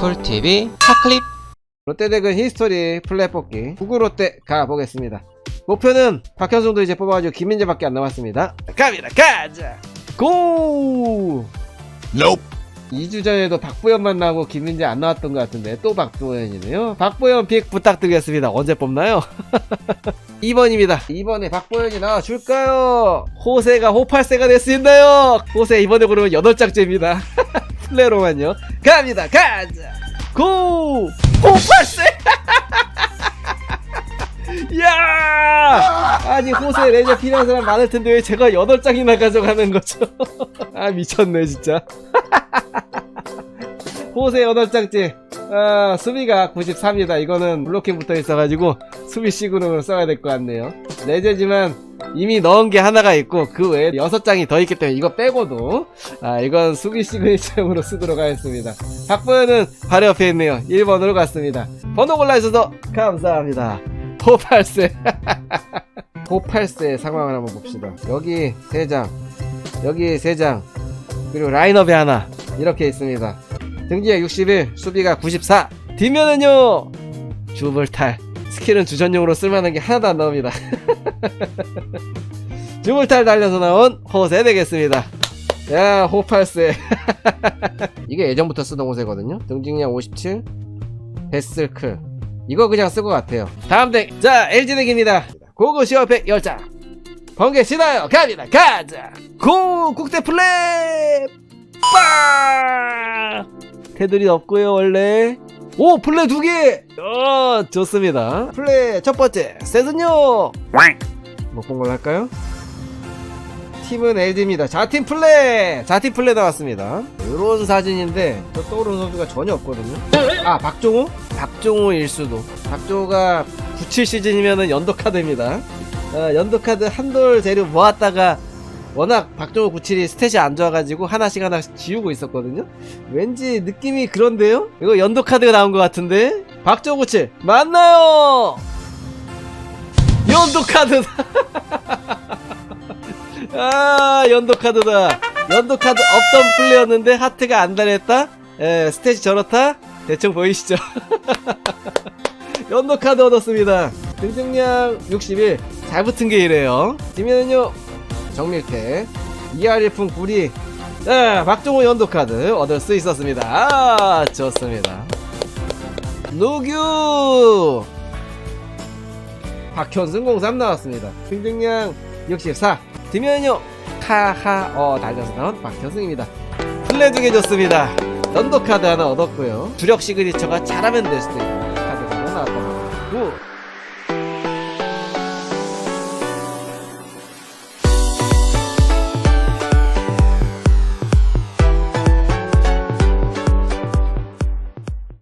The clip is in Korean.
쿨TV 차클립. 롯데덱은 히스토리 플랫 뽑기 구구 롯데 가보겠습니다. 목표는 박현승도 이제 뽑아가지고 김민재밖에 안 남았습니다. 갑니다. 가자. 고! Nope. 2주 전에도 박보현 만 나오고 김민재 안 나왔던 것 같은데 또 박보현이네요. 박보현 픽 부탁드리겠습니다. 언제 뽑나요? 2번입니다. 2번에 박보현이 나와줄까요? 호세가 호팔세가 됐습니다요? 호세 이번에 고르면 8장째입니다 플레로만요. 갑니다. 가자. 고! 호팔세 야! 아니 호세 레저 필요한 사람 많을 텐데 왜 제가 8장이나 가져가는 거죠? 아 미쳤네 진짜. 호세 8장째 아 수비가 93이다. 이거는 블로킹 붙어 있어가지고 수비 시그널을 써야 될 것 같네요. 레저지만 이미 넣은 게 하나가 있고 그 외에 6장이 더 있기 때문에 이거 빼고도 아 이건 수비 시그니처용으로 쓰도록 하겠습니다. 박보현은 바로 옆에 있네요. 1번으로 갔습니다. 번호 골라주셔서 감사합니다. 호팔세. 호팔세 상황을 한번 봅시다. 여기 3장 여기 3장 그리고 라인업에 하나 이렇게 있습니다 등지가 61 수비가 94 뒷면은요 주물탈. 스킬은 주전용으로 쓸만한 게 하나도 안 나옵니다. 주물탈 달려서 나온 호세 되겠습니다. 야 호팔세. 이게 예전부터 쓰던 호세거든요. 등징량 57 베슬크. 이거 그냥 쓸 것 같아요. 다음 덱 자 LG 덱입니다. 고고 시어팩 10장 번개 시나요. 갑니다. 가자. 고 국대 플랩. 빠 테두리 없고요 원래. 오 플레 두개! 어 좋습니다. 플레 첫 번째 세슨요! 못본 걸로 할까요? 팀은 LG입니다. 자팀 플레 자팀 플레 나왔습니다. 이런 사진인데 저 떠오르는 선수가 전혀 없거든요. 아 박종호? 박종호일 수도. 박종호가 97 시즌이면 연도카드입니다. 어, 연도카드 한 돌 재료 모았다가 워낙 박종호 97이 스탯이 안 좋아가지고 하나씩 하나씩 지우고 있었거든요. 왠지 느낌이 그런데요? 이거 연도 카드가 나온 것 같은데? 박종호 97 맞나요? 연도 카드다. 아 연도 카드다. 연도 카드 없던 플레이였는데 하트가 안 달했다? 에 스탯이 저렇다? 대충 보이시죠? 연도 카드 얻었습니다. 등등량 61 잘 붙은 게 이래요. 뒤면은요 정밀태 이하일품 구리 자 박종호 연도카드 얻을 수 있었습니다. 아 좋습니다. 누규 박현승 03 나왔습니다. 등등량 64 뒤면은요 카하. 어 달려서 나온 박현승입니다. 플레 두개 줬습니다. 연도카드 하나 얻었고요. 주력 시그니처가 잘하면 될 수도 있고 카드가 하나 나왔다 구